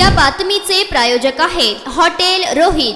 या बातमीचे प्रायोजक आहेत हॉटेल रोहित.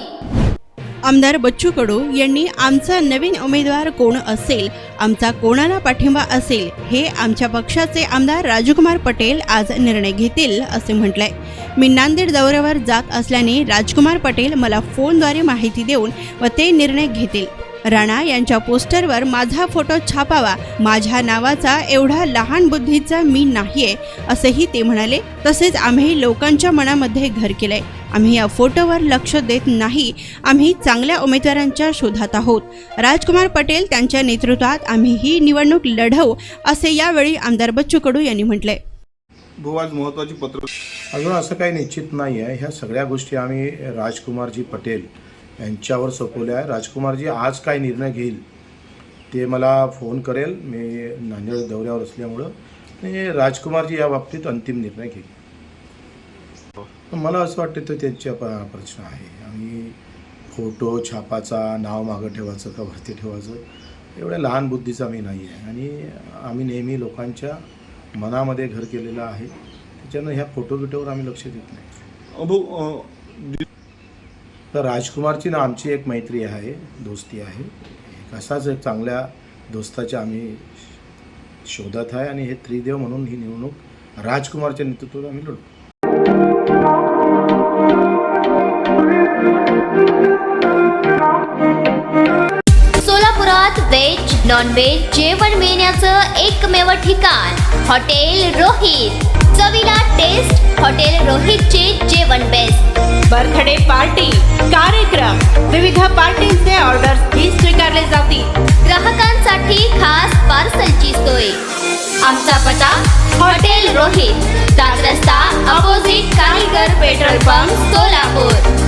आमदार बच्चू कडू यांनी आमचा नवीन उमेदवार कोण असेल आमचा कोणाला पाठिंबा असेल हे आमच्या पक्षाचे आमदार राजकुमार पटेल आज निर्णय घेतील असे म्हटलंय. मी नांदेड दौऱ्यावर जात असल्याने राजकुमार पटेल मला फोनद्वारे माहिती देऊन व ते निर्णय घेतील. राणा यांच्या पोस्टरवर माझा फोटो छापावा माझ्या नावाचा एवढा लहान बुद्धीचा मी नाहीये असेही ते म्हणाले. तसेच आम्ही लोकांच्या मनामध्ये घर केलंय. आम्ही या फोटोवर लक्ष देत नाही. आम्ही चांगल्या उमेदवारांच्या शोधात आहोत. राजकुमार पटेल त्यांच्या नेतृत्वात आम्ही ही निवडणूक लढवू असे यावेळी आमदार बच्चू कडू यांनी म्हटलंय. आज महत्वाची पत्र अजून असं काही निश्चित नाही आहे ह्या सगळ्या गोष्टी आम्ही राजकुमारजी पटेल यांच्यावर सोपवल्या. आहे राजकुमारजी आज काय निर्णय घेईल ते मला फोन करेल. मी नांदेड दौऱ्यावर असल्यामुळं. आणि राजकुमारजी या बाबतीत अंतिम निर्णय घेईल. मला असं वाटतं तो त्यांच्या प्रश्न आहे. आणि फोटो छापाचा नाव मागं ठेवायचं का वरती ठेवायचं एवढ्या लहान बुद्धीचा मी नाही आहे. आणि आम्ही नेहमी लोकांच्या मनामध्ये घर केलेलं आहे. त्याच्यानं ह्या फोटो बिटोवर आम्ही लक्ष देत नाही. भाऊ तर राजकुमारची ना आमची एक मैत्री आहे दोस्ती आहे. एक असाच एक चांगल्या दोस्ताच्या आम्ही शोधात आहे आणि हे त्रिदेव म्हणून ही निवडणूक राजकुमारच्या नेतृत्वात आम्ही लढू सोलापुरात व्हेज नॉन व्हेज जेवण मिळण्याचं एकमेव ठिकाण हॉटेल रोहित. चवीला टेस्ट हॉटेल रोहितचे जेवण बेस्ट बर्थडे पार्टी कार्यक्रम विविध पार्टींचे ऑर्डर्स ही स्वीकारले जातील. ग्राहकांसाठी खास पार्सलची सोय. आमचा पता hotel Rohit दादरस्ता opposite Karigar petrol pump Solapur.